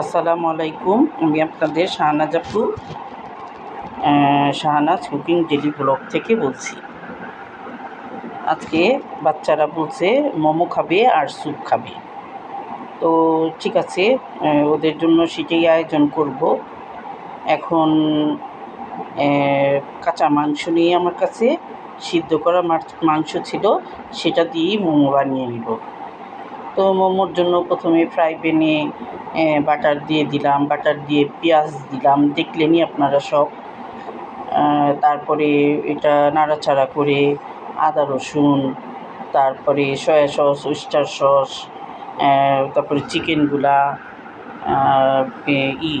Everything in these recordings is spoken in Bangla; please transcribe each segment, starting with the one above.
আসসালামু আলাইকুম। আমি আপনাদের শাহনাজ আপু শাহনাজ কুকিং ডেলি ব্লগ থেকে বলছি। আজকে বাচ্চারা বলছে, মোমো খাবে আর স্যুপ খাবে। তো ঠিক আছে ওদের জন্য সেটাই আয়োজন করব। এখন কাঁচা মাংস নিয়ে আমার কাছে সিদ্ধ করা মাংস ছিল, সেটা দিয়েই মোমো বানিয়ে নিব। তো মোমোর জন্য প্রথমে ফ্রাই প্যানে বাটার দিয়ে দিলাম বাটার দিয়ে পেঁয়াজ দিলাম, দেখলেনই আপনারা সব। তারপরে এটা নাড়াচাড়া করে আদা, রসুন, তারপরে সয়া সস ওয়েস্টার সস তারপরে চিকেনগুলা ই,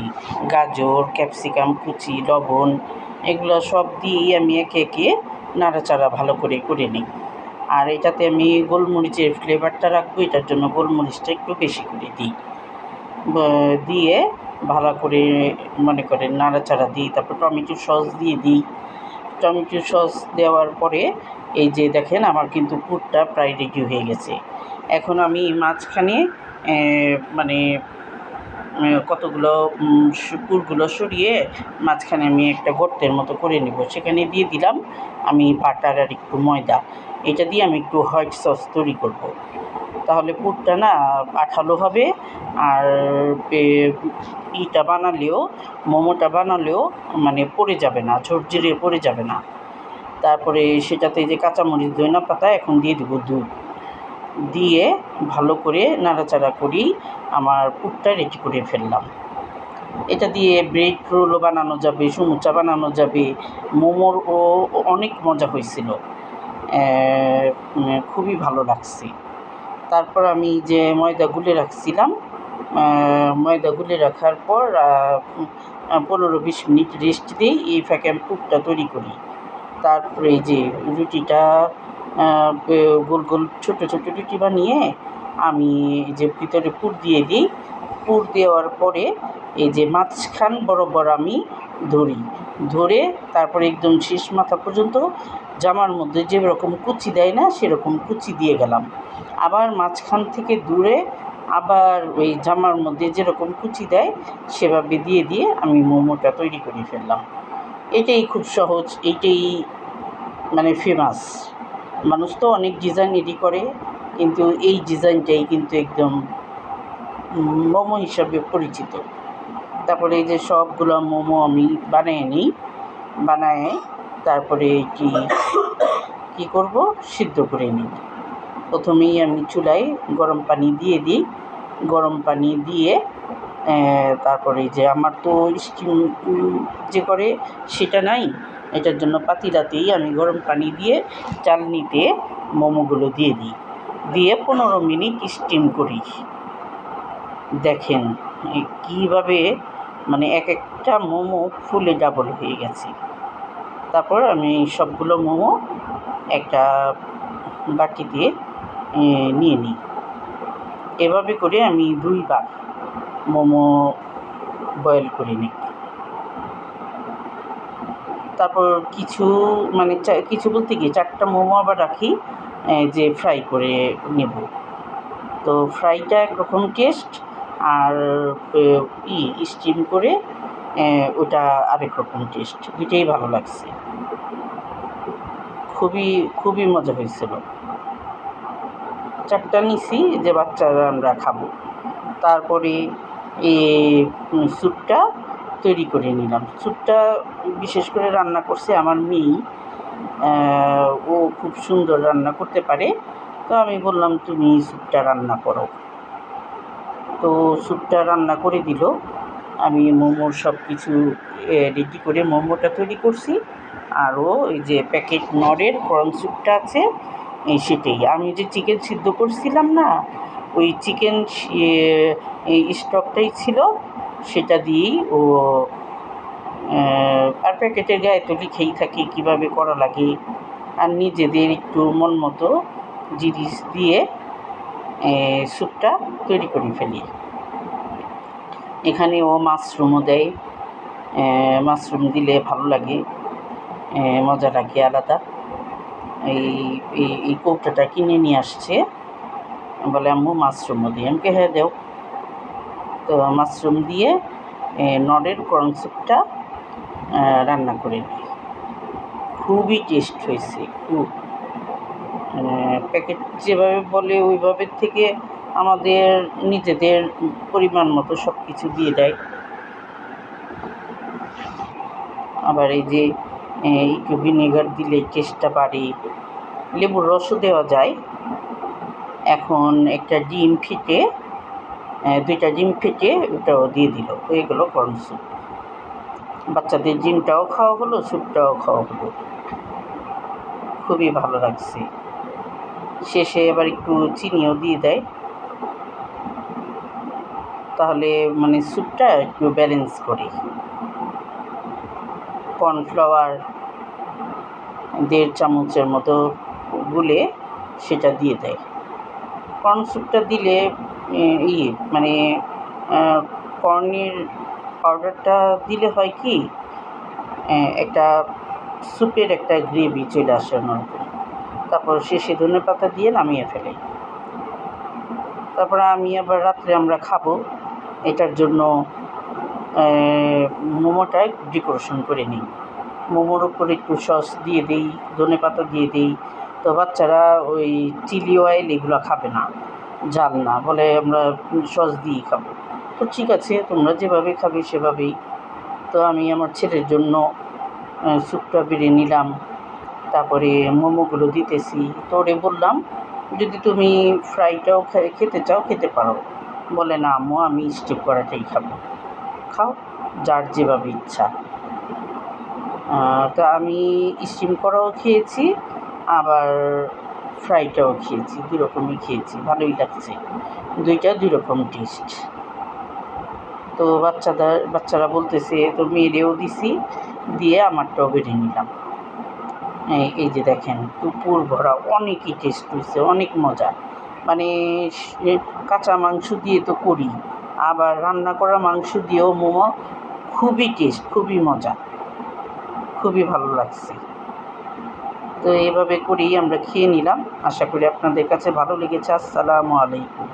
গাজর ক্যাপসিকাম কুচি, লবণ, এগুলো সব দিয়েই আমি একে একে নাড়াচাড়া ভালো করে করে নিই। আর এটাতে আমি গোলমরিচের ফ্লেভারটা রাখব, এটার জন্য গোলমরিচটা একটু বেশি করে দিই। দিয়ে ভালো করে মনে করেন নাড়াচাড়া দিই, তারপর টমেটো সস দিয়ে দিই। টমেটো সস দেওয়ার পরে এই যে দেখেন আমার কিন্তু পুরটা প্রায় রেডি হয়ে গেছে। এখন আমি মাঝখানে মানে কতগুলো পুরগুলো সরিয়ে মাঝখানে আমি একটা গর্তের মতো করে নেব। সেখানে দিয়ে দিলাম আমি বাটার আর একটু ময়দা। এটা দিয়ে আমি একটু হোয়াইট সস তৈরি করব। তাহলে পুরটা না আঠালো হবে আর ইটা বানালেও, মোমোটা বানালেও মানে পড়ে যাবে না ঝরঝরে পড়ে যাবে না। তারপরে সেটাতে যে কাঁচামরিচ ধনিয়া পাতা এখন দিয়ে দেবো দুধ। দিয়ে ভালো করে নাড়াচাড়া করি আমার পুরটা রেডি করে ফেললাম। এটা দিয়ে ব্রেড রোলও বানানো যাবে, সমুচা বানানো যাবে, মোমোর ও অনেক মজা হয়েছিল। খুবই ভালো লাগছে। তারপর আমি যে ময়দা গুলে রাখছিলাম ময়দা গুলে রাখার পর পনেরো বিশ মিনিট রেস্ট দিই এই ফাঁকে আমি পুরটা তৈরি করি। তারপরে যে রুটিটা গোল গোল ছোটো ছোটো রুটি বানিয়ে আমি এই যে ভিতরে পুর দিয়ে দিই। পুর দেওয়ার পরে এই যে মাঝখান বরাবর আমি ধরি। ধরে তারপরে একদম শেষ মাথা পর্যন্ত জামার মধ্যে যেরকম কুচি দেয় না, সেরকম কুচি দিয়ে গেলাম। আবার মাঝখান থেকে দূরে আবার ওই জামার মধ্যে যেরকম কুচি দেয়, সেভাবে দিয়ে দিয়ে আমি মোমোটা তৈরি করে ফেললাম। এটাই খুব সহজ এইটাই মানে ফেমাস মানুষ তো অনেক ডিজাইন করে, কিন্তু এই ডিজাইনটাই কিন্তু একদম মোমো হিসাবে পরিচিত। তারপরে এই যে সবগুলো মোমো আমি বানিয়ে নিই, বানায় তারপরে কি কি করব? সিদ্ধ করে নিই। প্রথমেই আমি চুলায় গরম পানি দিয়ে দিই। গরম পানি দিয়ে তারপরে যে আমার তো স্টিম যে করে সেটা নাই এটার জন্য পাতিলাতেই আমি গরম পানি দিয়ে চালনিতে মোমোগুলো দিয়ে দিই। দিয়ে পনেরো মিনিট স্টিম করি। দেখেন কীভাবে মানে এক একটা মোমো ফুলে ডাবল হয়ে গেছে। তারপর আমি সবগুলো মোমো একটা বাটিতে এ, নিয়ে নিই। এভাবে করে আমি দুইবার মোমো বয়েল করে নিই। তারপর কিছু মানে কিছু বলতে গিয়ে চারটা মোমো আবার রাখি যে ফ্রাই করে নেব। তো ফ্রাইটা একরকম টেস্ট আর ই স্টিম করে ওটা আরেক রকম টেস্ট দুইটাই ভালো লাগছে। খুবই খুবই মজা হয়েছিল। চারটা নিছি, যে বাচ্চারা আমরা খাব। তারপরে এই স্যুপটা তৈরি করে নিলাম। স্যুপটা বিশেষ করে রান্না করছে আমার মেয়ে। ও খুব সুন্দর রান্না করতে পারে। তো আমি বললাম, তুমি স্যুপটা রান্না করো। তো স্যুপটা রান্না করে দিল। আমি মোমোর সব কিছু রেডি করে মোমোটা তৈরি করছি। আরও এই যে প্যাকেট নরের গরম স্যুপটা আছে সেটাই। আমি যে চিকেন সিদ্ধ করছিলাম না ওই চিকেন স্টকটাই ছিল, সেটা দিয়েই ও আর প্যাকেটের গায়ে তো লিখেই থাকি কীভাবে করা লাগে। আর নিজেদের একটু মন মতো জিনিস দিয়ে স্যুপটা তৈরি করে ফেলি। এখানে ও মাশরুমও দেয় মাশরুম দিলে ভালো লাগে মজা লাগে আলাদা। এই এই এই কৌটাটা কিনে নিয়ে আসছে। বলে আম্মু মাশরুমও দিই আমাকে হ্যাঁ দেও। তো মাশরুম দিয়ে নডের কর্ন স্যুপটা রান্না করে নিই। খুবই টেস্ট হয়েছে, খুব। প্যাকেট যেভাবে বলে, ওইভাবে থেকে আমাদের নিজেদের পরিমাণ মতো সব কিছু দিয়ে দেয়। আবার এই যে একটু ভিনেগার দিলে টেস্টটা বাড়ে। লেবুর রসও দেওয়া যায়। এখন একটা ডিম ফেটে দুইটা ডিম ফেটে ওটাও দিয়ে দিল। হয়ে গেল কর্ন স্যুপ। বাচ্চাদের ডিমটাও খাওয়া হলো, স্যুপটাও খাওয়া হলো। খুবই ভালো লাগছে। শেষে এবার একটু চিনিও দিয়ে দেয়। তাহলে মানে স্যুপটা একটু ব্যালেন্স করে। কর্নফ্লাওয়ার দেড় চামচের মতো গুলে সেটা দিয়ে দেয়। কর্ন স্যুপটা দিলে ইয়ে মানে কর্নের পাউডারটা দিলে হয় কি একটা স্যুপের একটা গ্রেভি চলে আসে অন্যরকম। তারপর শেষে ধনে পাতা দিয়ে নামিয়ে ফেলে। তারপরে আমি আবার রাত্রে আমরা খাব। এটার জন্য মোমোটা ডেকোরেশন করে নিই। মোমোর উপরে একটু সস দিয়ে দিই, ধনে পাতা দিয়ে দিই। তো বাচ্চারা ওই চিলি অয়েল এগুলো খাবে না। ঝাল না, বলে আমরা সস দিয়েই খাব। তো ঠিক আছে, তোমরা যেভাবে খাবে সেভাবেই। তো আমি আমার ছেলের জন্য স্যুপটা বেড়ে নিলাম। তারপরে মোমোগুলো দিতেছি। তো ওরে বললাম, যদি তুমি ফ্রাইটাও খেতে চাও, খেতে পারো। বলে, না আম্মু, আমি স্টিপ করাটাই খাব। খাও, যার যেভাবে ইচ্ছা। তো আমি স্টিম করাও খেয়েছি। আবার ফ্রাইটাও খেয়েছি দু রকমই খেয়েছি, ভালোই লাগছে। দুইটা দুই রকম টেস্ট তো বাচ্চাদের বাচ্চারা বলতেছে তো মেয়েরেও দিছি, দিয়ে আমারটাও বেড়ে নিলাম। এই যে দেখেন, দুপুর ভরা অনেকই টেস্ট হয়েছে অনেক মজা। মানে কাঁচা মাংস দিয়ে তো করি, আবার রান্না করা মাংস দিয়েও মোমো, খুবই টেস্ট খুবই মজা। খুবই ভালো লাগছে। তো এভাবে করেই আমরা খেয়ে নিলাম। আশা করি আপনাদের কাছে ভালো লেগেছে। আসসালামু আলাইকুম।